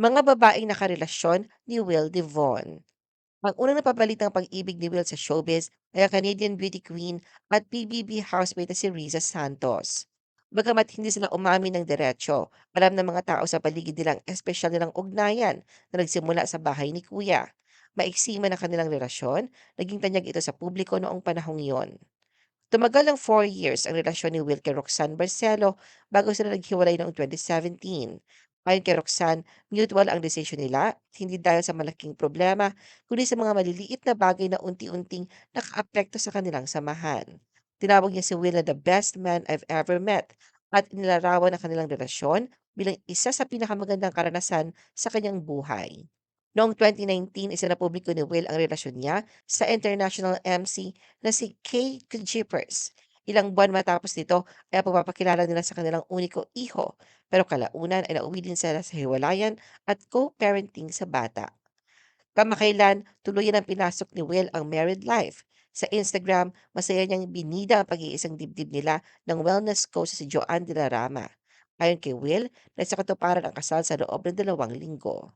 Mga babaeng nakarelasyon ni Will Devon. Ang unang napabalitang pag-ibig ni Will sa showbiz ay ang Canadian beauty queen at PBB housemate na si Riza Santos. Bagamat hindi sila umamin ng diretsyo, alam ng mga tao sa paligid nilang espesyal nilang ugnayan na nagsimula sa bahay ni Kuya. Maiksi man ang kanilang relasyon, naging tanyag ito sa publiko noong panahong iyon. Tumagal ng four years ang relasyon ni Will kay Roxanne Barcelo bago sila naghiwalay noong 2017. Ayon kay Roxanne, mutual ang desisyon nila, hindi dahil sa malaking problema, kundi sa mga maliliit na bagay na unti-unting nakaapekto sa kanilang samahan. Tinawag niya si Will na the best man I've ever met at inilarawan ang kanilang relasyon bilang isa sa pinakamagandang karanasan sa kanyang buhay. Noong 2019, isinapubliko ni Will ang relasyon niya sa international MC na si Kay Kujipers. Ilang buwan matapos nito ay pagpapakilala nila sa kanilang uniko iho, pero kalaunan ay nauwi din sila sa hiwalayan at co-parenting sa bata. Kamakailan, tuluyan ang pinasok ni Will ang married life. Sa Instagram, masaya niyang binida ang pag-iisang dibdib nila ng wellness coach si Joanne de la Rama. Ayon kay Will, nasa katuparan ang kasal sa loob ng dalawang linggo.